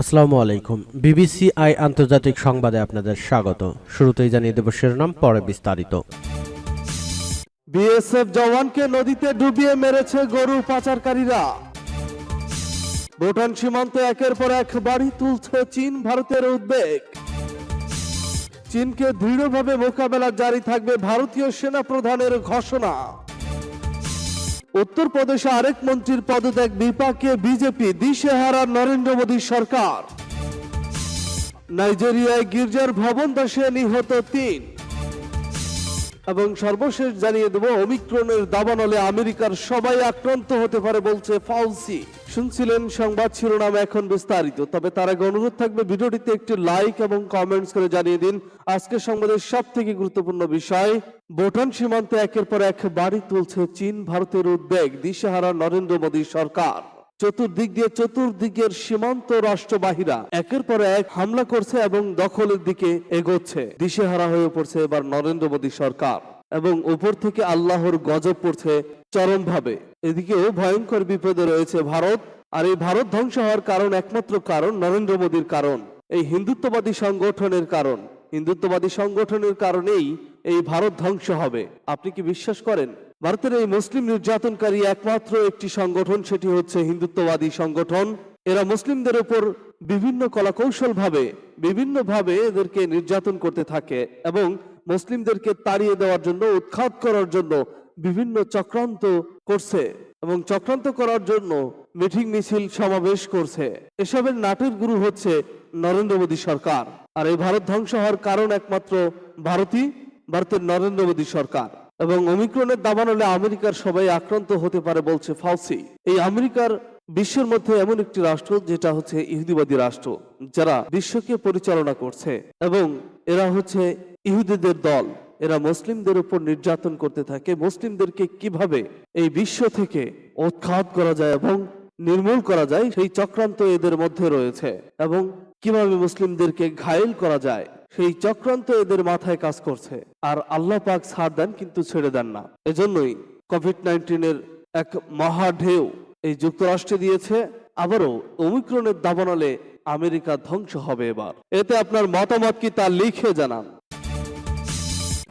আসসালামু আলাইকুম। BBC I আন্তর্জাতিক সংবাদে আপনাদের স্বাগত। শুরুতেই জানিয়ে দেব শিরোনাম, পরে বিস্তারিত। বিএসএফ জওয়ানকে নদীতে ডুবিয়ে মেরেছে গরু পাচারকারীরা। ভুটান সীমান্তে একের পর এক বাড়ি তুলছে চীন, ভারতের উদ্বেগ। চীনকে দৃঢ়ভাবে মোকাবেলা জারি থাকবে ভারতীয় সেনা প্রধানের ঘোষণা। উত্তরপ্রদেশে আরেক মন্ত্রীর পদত্যাগ বিপাকে বিজেপি দিশেহারা নরেন্দ্র মোদী সরকার। নাইজেরিয়ায় গির্জার ভবন দাসে নিহত তিন। এবং সর্বশেষ জানিয়ে দেব অমিক্রণের দাবানলে আমেরিকার সবাই আক্রান্ত হতে পারে বলছে ফাউসি। শুনছিলেন সংবাদ শিরোনাম এখন বিস্তারিত, তবে তার আগে অনুরোধ থাকবে ভিডিওটিতে একটি লাইক এবং কমেন্টস করে জানিয়ে দিন। আজকের সংবাদের সব থেকে গুরুত্বপূর্ণ বিষয়, ভুটান সীমান্তে একের পর এক বাড়ি তুলছে চীন, ভারতের উদ্বেগ, দিশেহারা নরেন্দ্র মোদী সরকার। চতুর্দিক দিয়ে চতুর্দিকের সীমান্ত রাষ্ট্রবাহীরা একের পর এক হামলা করছে এবং দখলের দিকে এগোচ্ছে। দিশেহারা হয়ে পড়ছে এবার নরেন্দ্র মোদী সরকার। এবং উপর থেকে আল্লাহর গজব পড়ছে চরমভাবে। এদিকেও ভয়ঙ্কর বিপদে রয়েছে ভারত, আর এই ভারত ধ্বংস হওয়ার কারণ একমাত্র কারণ নরেন্দ্র মোদীর কারণ, এই হিন্দুত্ববাদী সংগঠনের কারণ। হিন্দুত্ববাদী সংগঠনের কারণেই এই ভারত ধ্বংস হবে। আপনি কি বিশ্বাস করেন? ভারতের এই মুসলিম নির্যাতনকারী একমাত্র একটি সংগঠন, সেটি হচ্ছে হিন্দুত্ববাদী সংগঠন। এরা মুসলিমদের উপর বিভিন্ন কলাকৌশল ভাবে বিভিন্ন ভাবে এদেরকে নির্যাতন করতে থাকে এবং মুসলিমদেরকে তাড়িয়ে দেওয়ার জন্য, উৎখাত করার জন্য বিভিন্ন চক্রান্ত করছে এবং চক্রান্ত করার জন্য মিটিং মিছিল সমাবেশ করছে। এসবের নাটের গুরু হচ্ছে নরেন্দ্র মোদী সরকার। আর এই ভারত ধ্বংস হওয়ার কারণ একমাত্র ভারতই, ভারতের নরেন্দ্র মোদী সরকার। এবং অমিক্রণের দাবানলে আমেরিকার সবাই আক্রান্ত হতে পারে বলছে ফাউসি। এই আমেরিকার বিশ্বের মধ্যে এমন একটি রাষ্ট্র, যেটা হচ্ছে ইহুদিবাদী রাষ্ট্র, যারা বিশ্বকে পরিচালনা করছে। এবং এরা হচ্ছে ইহুদিদের দল, এরা মুসলিমদের উপর নির্যাতন করতে থাকে। মুসলিমদেরকে কীভাবে এই বিশ্ব থেকে উৎখাত করা যায় এবং নির্মূল করা যায়, সেই চক্রান্ত এদের মধ্যে রয়েছে। এবং কীভাবে মুসলিমদেরকে ঘায়েল করা যায়, সেই চক্রান্ত এদের মাথায় কাজ করছে। আর আল্লাহ পাক ছাড় দেন, কিন্তু ছেড়ে দেন না। এজন্যই কোভিড নাইন্টিনের এক মহা ঢেউ এই যুক্তরাষ্ট্রে দিয়েছে। আবারও অমিক্রণের দাবানলে আমেরিকা ধ্বংস হবে এবার। এতে আপনার মতামত কি তা লিখে জানান।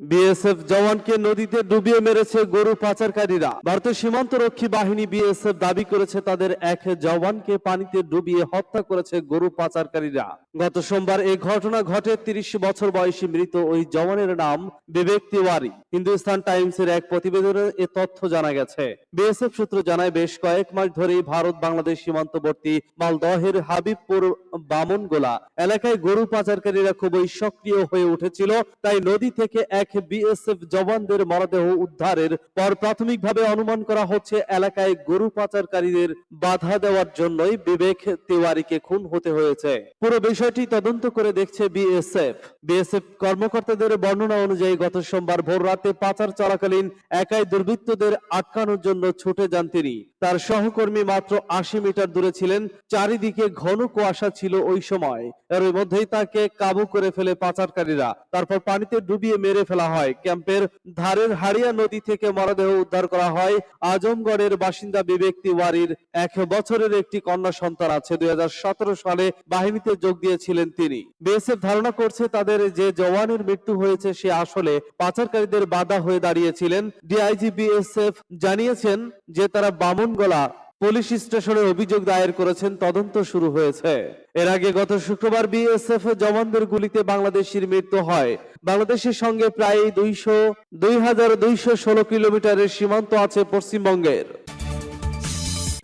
বিএসএফ জওয়ানকে নদীতে ডুবিয়ে মেরেছে গরু পাচারকারীরা। ভারতের সীমান্ত রক্ষী বাহিনী বিএসএফ দাবি করেছে তাদের এক জওয়ানকে পানিতে ডুবিয়ে হত্যা করেছে গরু পাচারকারীরা। গত সোমবার এই ঘটনা ঘটে তিরিশ বছর বয়সী মৃত ওই জওয়ানের নাম বিবেক তিওয়ারি। হিন্দুস্তান টাইমসের এক প্রতিবেদনে এ তথ্য জানা গেছে। বিএসএফ সূত্র জানায়, বেশ কয়েক মাস ধরেই ভারত, বাংলাদেশ সীমান্তবর্তী মালদহের হাবিবপুর বামনগোলা এলাকায় গরু পাচারকারীরা খুবই সক্রিয় হয়ে উঠেছিল, তাই নদী থেকে এক বিএসএফ জওয়ানদের মরদেহ উদ্ধারের পর প্রাথমিকভাবে অনুমান করা হচ্ছে এলাকায় গরু পাচারকারীদের বাধা দেওয়ার জন্যই বিবেক তিওয়ারিকে খুন হতে হয়েছে। পুরো বিষয়টি তদন্ত করে দেখছে বিএসএফ বিএসএফ কর্মকর্তাদের বর্ণনা অনুযায়ী গত সোমবার ভোর রাতে পাচার চলাকালীন একাই দুর্বৃত্তদের আটকানোর জন্য ছুটে যান তিনি। তার সহকর্মী মাত্র আশি মিটার দূরে ছিলেন। চারিদিকে ঘন কুয়াশা ছিল ওই সময়। এর মধ্যেই তাকে কাবু করে ফেলে পাচারকারীরা। তারপর পানিতে ডুবিয়ে মেরে ফেলা হয়। ক্যাম্পের ধারের হাড়িয়া নদী থেকে মরদেহ উদ্ধার করা হয়। আজমগড়ের বাসিন্দা বিবেক তিওয়ারির এক বছরের একটি কন্যা সন্তান আছে। দুই হাজার সতেরো সালে বাহিনীতে যোগ দিয়েছিলেন তিনি। বিএসএফ ধারণা করছে তাদের যে জওয়ানের মৃত্যু হয়েছে, সে আসলে পাচারকারীদের বাধা হয়ে দাঁড়িয়েছিলেন। ডিআইজি বিএসএফ জানিয়েছেন যে তারা বামনগোলা পুলিশ স্টেশনে অভিযোগ দায়ের করেছেন, তদন্ত শুরু হয়েছে। এর আগে গত শুক্রবার বিএসএফ জওয়ানদের গুলিতে বাংলাদেশের মৃত্যু হয়। বাংলাদেশের সঙ্গে প্রায় দুইশো, দুই হাজার দুইশো ষোলো কিলোমিটারের সীমান্ত আছে পশ্চিমবঙ্গের।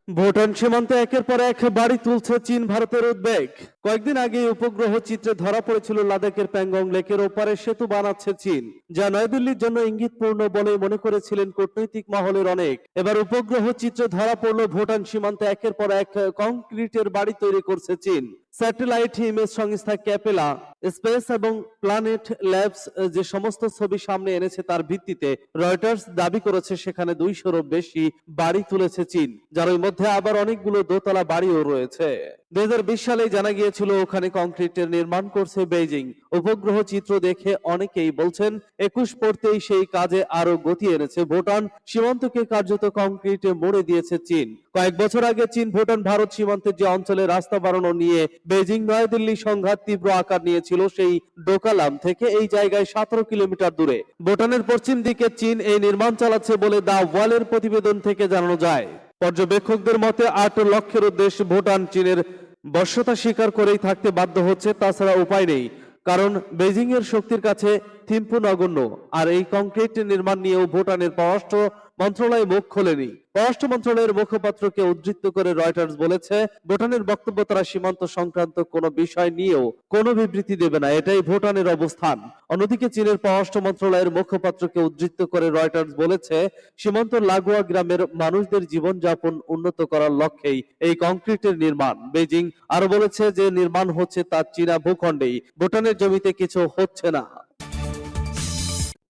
ভুটান সীমান্তে একের পর এক বাড়ি তুলছে চীন ভারতের উদ্বেগ। কয়েকদিন আগে উপগ্রহ চিত্রে ধরা পড়েছিল লাদাখের প্যাংগং লেকের ওপারে সেতু বানাচ্ছে চীন, যা নয়াদিল্লির জন্য ইঙ্গিতপূর্ণ বলে মনে করেছিলেন কূটনৈতিক মহলের অনেক। এবার উপগ্রহ চিত্রে ধরা পড়ল ভুটান সীমান্তে একের পর এক কংক্রিটের বাড়ি তৈরি করছে চীন। স্যাটেলাইট ইমেজ সংস্থা ক্যাপেলা স্পেস এবং প্ল্যানেট ল্যাবস যে সমস্ত ছবি সামনে এনেছে তার ভিত্তিতে রয়টার্স দাবি করেছে সেখানে দুইশোরও বেশি বাড়ি তুলেছে চীন, যার মধ্যে আবার অনেকগুলো দোতলা বাড়িও রয়েছে। দুই সালে জানা গিয়েছিল, ওখানে কংক্রিটের নির্মাণ করছে বেইজিং। উপগ্রহ চিত্র দেখে অনেকেই বলছেন, একুশ পড়তেই সেই কাজে আরও গতি এনেছে ভুটান। সীমান্তকে কার্যত কংক্রিটে মোড়ে দিয়েছে চীন। কয়েক বছর আগে চীন ভুটান ভারত সীমান্তের যে অঞ্চলে রাস্তা বাড়ানো নিয়ে বেজিং নয়াদিল্লি সংঘাত তীব্র আকার নিয়েছিল, সেই ডোকালাম থেকে এই জায়গায় সতেরো কিলোমিটার দূরে। ভুটানের পশ্চিম দিকে চীন এই নির্মাণ চালাচ্ছে বলে দা ওয়ালের প্রতিবেদন থেকে জানানো যায়। পর্যবেক্ষকদের মতে, আট লক্ষের উদ্দেশ্য ভুটান চীনের বশ্যতা স্বীকার করেই থাকতে বাধ্য হচ্ছে, তাছাড়া উপায় নেই। কারণ বেজিংয়ের শক্তির কাছে থিম্পু নগণ্য, আর এই কংক্রিট নির্মাণ নিয়েও ভুটানের পররাষ্ট্র মন্ত্রণালয় মুখ খোলেনি। পররাষ্ট্র মন্ত্রণালয়ের মুখপাত্রকে উদ্ধৃত করে রয়টার্স বলেছে, ভুটানের বক্তব্য তারা সীমান্ত সংক্রান্ত কোনো বিষয় নিয়েও কোনো বিবৃতি দেবে না, এটাই ভুটানের অবস্থান। অন্যদিকে চীনের পররাষ্ট্র মন্ত্রণালয়ের মুখপাত্রকে উদ্ধৃত করে রয়টার্স বলেছে, সীমান্ত লাগোয়া গ্রামের মানুষদের জীবনযাপন উন্নত করার লক্ষ্যেই এই কংক্রিটের নির্মাণ। বেজিং আরও বলেছে যে নির্মাণ হচ্ছে তা চীনা ভূখণ্ডেই, ভুটানের জমিতে কিছু হচ্ছে না।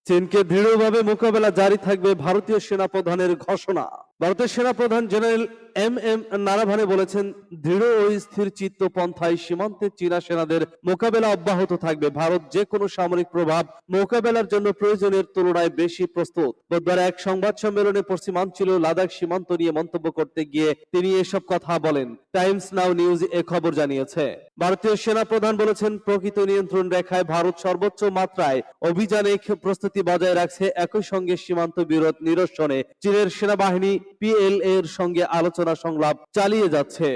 চীনকে দৃঢ়ভাবে মোকাবেলা জারি থাকবে ভারতীয় সেনাপ্রধানের ঘোষণা। ভারতের সেনাপ্রধান জেনারেল এম এম নারাভানে বলেছেন, দৃঢ় ও স্থির চিত্ত পন্থায় সীমান্তে চীনা সেনাদের মোকাবেলা অব্যাহত থাকবে। ভারত যে কোনো সামরিক প্রভাব মোকাবেলার জন্য প্রয়োজনের তুলনায় বেশি প্রস্তুত। বুধবার এক সংবাদ সম্মেলনে পশ্চিমাঞ্চল লাদাখ সীমান্ত নিয়ে মন্তব্য করতে গিয়ে তিনি এসব কথা বলেন। টাইমস নাও নিউজ এ খবর জানিয়েছে। ভারতীয় সেনা প্রধান বলেছেন, প্রকৃত নিয়ন্ত্রণ রেখায় ভারত সর্বোচ্চ মাত্রায় অভিযানে প্রস্তুতি বজায় রাখছে। একই সঙ্গে সীমান্ত বিরোধ নিরসনে চীনের সেনাবাহিনী পিএল এর সঙ্গে আলোচনা সংলাপ চালিয়ে যাচ্ছে।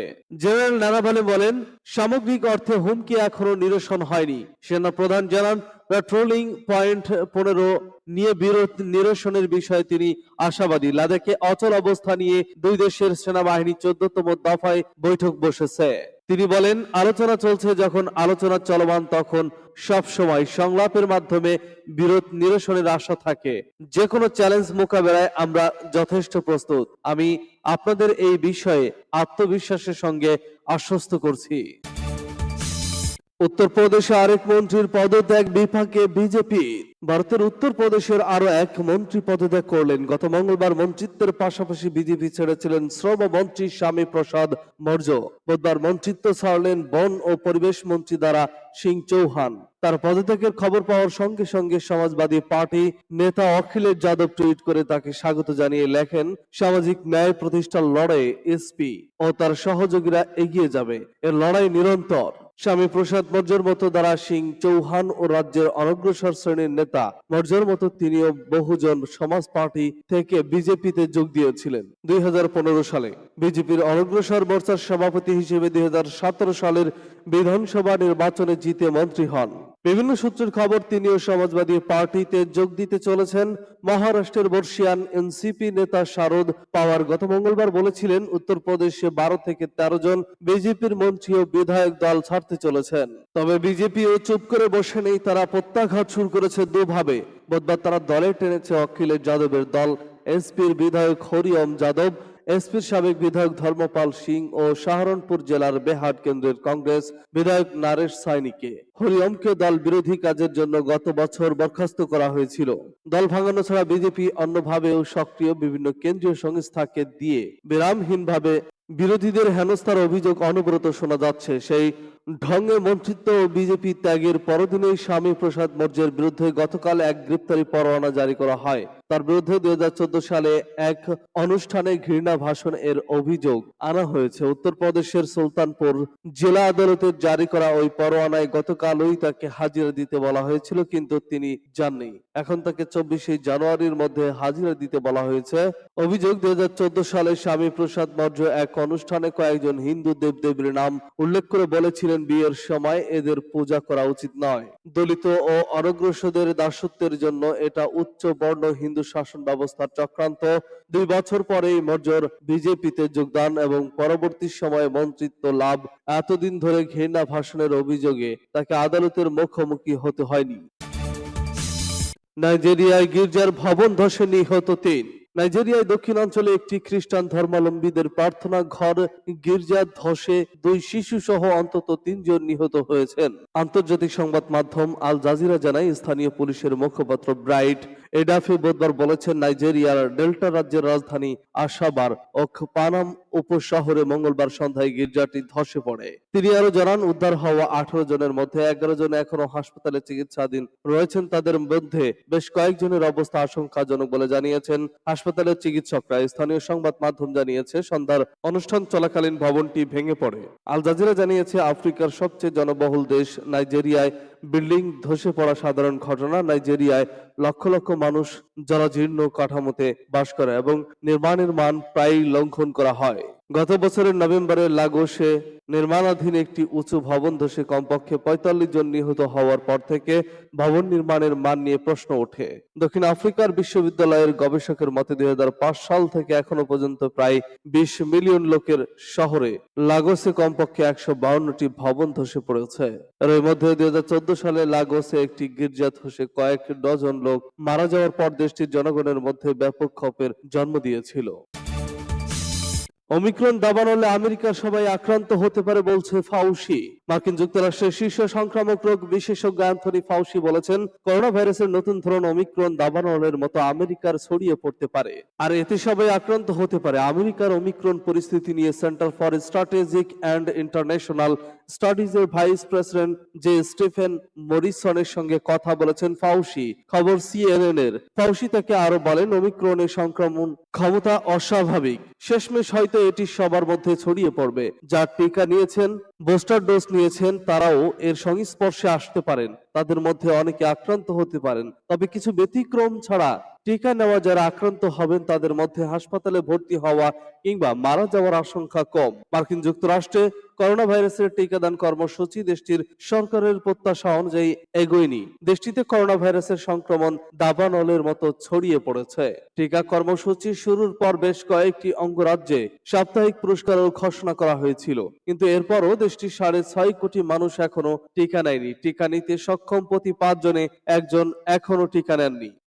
জেনারেল নারাভালে বলেন, সামগ্রিক অর্থে হুমকি এখনও নিরসন হয়নি। সেনা প্রধান জানান পেট্রোলিং পয়েন্ট পনেরো নিয়ে বিরোধ নিরসনের বিষয়ে তিনি আশাবাদী। লাদাখে অচল অবস্থা নিয়ে দুই দেশের সেনাবাহিনী চোদ্দতম দফায় বৈঠক বসেছে। তিনি বলেন, আলোচনা চলছে যখন আলোচনা চলমান, তখন সব সময় সংলাপের মাধ্যমে বিরোধ নিরসনের আশা থাকে। যে কোনো চ্যালেঞ্জ মোকাবেলায় আমরা যথেষ্ট প্রস্তুত। আমি আপনাদের এই বিষয়ে আত্মবিশ্বাসের সঙ্গে আশ্বস্ত করছি। উত্তরপ্রদেশে আরেক মন্ত্রীর পদত্যাগ বিপাকে বিজেপি ভারতের উত্তরপ্রদেশের আরও এক মন্ত্রী পদত্যাগ করলেন। গত মঙ্গলবার মন্ত্রিত্বের পাশাপাশি বিজেপি ছেড়েছিলেন শ্রম মন্ত্রী স্বামী প্রসাদ মৌর্য। বুধবার মন্ত্রিত্ব ছাড়লেন বন ও পরিবেশ মন্ত্রী দ্বারা সিং চৌহান। তার পদত্যাগের খবর পাওয়ার সঙ্গে সঙ্গে সমাজবাদী পার্টি নেতা অখিলেশ যাদব টুইট করে তাকে স্বাগত জানিয়ে লেখেন, সামাজিক ন্যায় প্রতিষ্ঠার লড়াই এসপি ও তার সহযোগীরা এগিয়ে যাবে। এর লড়াই নিরন্তর। স্বামী প্রসাদ মৌর্যর মতো দ্বারা সিং চৌহান ও রাজ্যের অনগ্রসর শ্রেণির নেতা, মৌর্যর মতো তিনিও বহুজন সমাজ পার্টি থেকে বিজেপিতে যোগ দিয়েছিলেন। দুই হাজার পনেরো সালে বিজেপির অনগ্রসর মোর্চার সভাপতি হিসেবে দুই হাজার সতেরো সালের বিধানসভা নির্বাচনে জিতে মন্ত্রী হন। বিভিন্ন সূত্রের খবর, তিনিও সমাজবাদী পার্টিতে যোগ দিতে চলেছেন। মহারাষ্ট্রের বর্ষিয়ান এনসিপি নেতা শারদ পাওয়ার গত মঙ্গলবার বলেছিলেন, উত্তরপ্রদেশে বারো থেকে তেরো জন বিজেপির মন্ত্রী ও বিধায়ক দল ছাড়তে চলেছেন। তবে বিজেপিও চুপ করে বসে নেই, তারা প্রত্যাঘাত শুরু করেছে দুভাবে। বুধবার তারা দলে টেনেছে অখিলেশ যাদবের দল এসপির বিধায়ক হরিওম যাদব এসপির সাবেক বিধায়ক ধর্মপাল সিং ও সাহারনপুর জেলার বেহাট কেন্দ্রের কংগ্রেস বিধায়ক নারেশ সাইনিকে হরিওমকে দল বিরোধী কাজের জন্য গত বছর বরখাস্ত করা হয়েছিল। দল ভাঙানো ছাড়া বিজেপি অন্যভাবেও সক্রিয় বিভিন্ন কেন্দ্রীয় সংস্থাকে দিয়ে বিরামহীনভাবে বিরোধীদের হেনস্থার অভিযোগ অনবরত শোনা যাচ্ছে। সেই ঢঙ্গে ও বিজেপি ত্যাগের পরদিনেই স্বামী প্রসাদ মৌর্যের বিরুদ্ধে গতকাল এক গ্রেপ্তারি পরোয়ানা জারি করা হয়। তার বিরুদ্ধে দুই সালে এক অনুষ্ঠানে ঘৃণা ভাষণ এর অভিযোগ আনা হয়েছে। উত্তরপ্রদেশের সুলতানপুর জেলা আদালতের জারি করা ওই পরোয়ানায় গতকালই তাকে হাজিরা দিতে বলা হয়েছিল, কিন্তু তিনি যাননি। এখন তাকে চব্বিশে জানুয়ারির মধ্যে হাজিরা দিতে বলা হয়েছে। অভিযোগ, দুই হাজার চোদ্দ সালে স্বামী প্রসাদ মৌর্য এক অনুষ্ঠানে কয়েকজন হিন্দু দেবদেবীর নাম উল্লেখ করে বলেছিলেন বিয়ের সময় এদের পূজা করা উচিত নয়। দলিত ও অনগ্রসরদের দাসত্বের জন্য এটা উচ্চ বর্ণ হিন্দু শাসন ব্যবস্থার চক্রান্ত। দুই বছর পরেই মর্জর বিজেপিতে যোগদান এবং পরবর্তী সময়ে মন্ত্রিত্ব লাভ। এতদিন ধরে ঘৃণা ভাষণের অভিযোগে তাকে আদালতের মুখোমুখি হতে হয়নি। নাইজেরিয়ায় গির্জার ভবন ধসে নিহত তিন। নাইজেরিয়ায় দক্ষিণাঞ্চলে একটি খ্রিস্টান ধর্মাবলম্বীদের প্রার্থনা ঘর গির্জা ধসে দুই শিশু সহ অন্তত তিনজন নিহত হয়েছেন। আন্তর্জাতিক সংবাদ মাধ্যম আল জাজিরা জানায়, স্থানীয় পুলিশের মুখপাত্র ব্রাইট এডাফি বুধবার বলেছেন, নাইজেরিয়ার ডেল্টা রাজ্যের রাজধানী আশাবার ও পানাম উপশহরে মঙ্গলবার সন্ধ্যায় গির্জাটি ধসে পড়ে। তিনি আরও জানান, উদ্ধার হওয়া আঠারো জনের মধ্যে এগারো জন এখনও হাসপাতালে চিকিৎসাধীন রয়েছেন। তাদের মধ্যে বেশ কয়েকজনের অবস্থা আশঙ্কাজনক বলে জানিয়েছেন হাসপাতালের চিকিৎসকরা স্থানীয় সংবাদ মাধ্যম জানিয়েছে, সন্ধ্যার অনুষ্ঠান চলাকালীন ভবনটি ভেঙে পড়ে। আল জাজিরা জানিয়েছে, আফ্রিকার সবচেয়ে জনবহুল দেশ নাইজেরিয়ায় বিল্ডিং ধসে পড়া সাধারণ ঘটনা। নাইজেরিয়ায় লক্ষ লক্ষ মানুষ জরাজীর্ণ কাঠামোতে বাস করে এবং নির্মাণের মান প্রায়ই লঙ্ঘন করা হয়। গত বছরের নভেম্বরে লাগোসে নির্মাণাধীন একটি উঁচু ভবন ধসে কমপক্ষে পঁয়তাল্লিশ জন নিহত হওয়ার পর থেকে ভবন নির্মাণের মান নিয়ে প্রশ্ন ওঠে। দক্ষিণ আফ্রিকার বিশ্ববিদ্যালয়ের গবেষকের মতে দুই সাল থেকে এখনও পর্যন্ত প্রায় বিশ মিলিয়ন লোকের শহরে লাগোসে কমপক্ষে একশো বাউন্নটি ভবন ধসে পড়েছে। এর মধ্যে দুই হাজার চোদ্দ সালে লাগোসে একটি গির্জা ধসে কয়েক ডজন লোক মারা যাওয়ার পর দেশটির জনগণের মধ্যে ব্যাপক ক্ষোভের জন্ম দিয়েছিল। অমিক্রণ দাবানলে আমেরিকার সবাই আক্রান্ত হতে পারে বলছে ফাউসি। মার্কিন যুক্তরাষ্ট্রের শীর্ষ সংক্রামক রোগ বিশেষজ্ঞ অ্যান্থনি ফাউসি বলেছেন করোনা ভাইরাসের নতুন ধরন অমিক্রণ দাবানলের মতো আমেরিকার ছড়িয়ে পড়তে পারে। আর এতে সবাই আক্রান্ত হতে পারে। আমেরিকার অমিক্রণ পরিস্থিতি নিয়ে Centre for Strategic and International স্টাডিজের vice president যে স্টিফেন মরিসনের সঙ্গে কথা বলেছেন ফাউসি খবর সিএনএন এর ফাউসি তাকে আরও বলেন অমিক্রণের সংক্রমণ ক্ষমতা অস্বাভাবিক। শেষমেশ হয়তো এটি সবার মধ্যে ছড়িয়ে পড়বে। যার টিকা নিয়েছেন বুস্টার ডোজ নিয়েছেন তারাও এর সংস্পর্শে আসতে পারেন। তাদের মধ্যে অনেকে আক্রান্ত হতে পারেন। তবে কিছু ব্যতিক্রম ছাড়া টিকা নেওয়া যারা আক্রান্ত হবেন তাদের মধ্যে হাসপাতালে ভর্তি হওয়া কিংবা মারা যাওয়ার আশঙ্কা কম। মার্কিন যুক্তরাষ্ট্রে করোনা ভাইরাসের টিকাদান কর্মসূচি দেশটির সরকারের প্রত্যাশা অনুযায়ী এগোয়নি। দেশটিতে করোনা ভাইরাসের সংক্রমণ দাবানলের মতো ছড়িয়ে পড়েছে। টিকা কর্মসূচি শুরুর পর বেশ কয়েকটি অঙ্গরাজ্যে সাপ্তাহিক পুরস্কারও ঘোষণা করা হয়েছিল। কিন্তু এরপরও দেশটির সাড়ে ছয় কোটি মানুষ এখনও টিকা নেয়নি। টিকা নিতে সক্ষম প্রতি পাঁচ জনে একজন এখনও টিকা নেননি।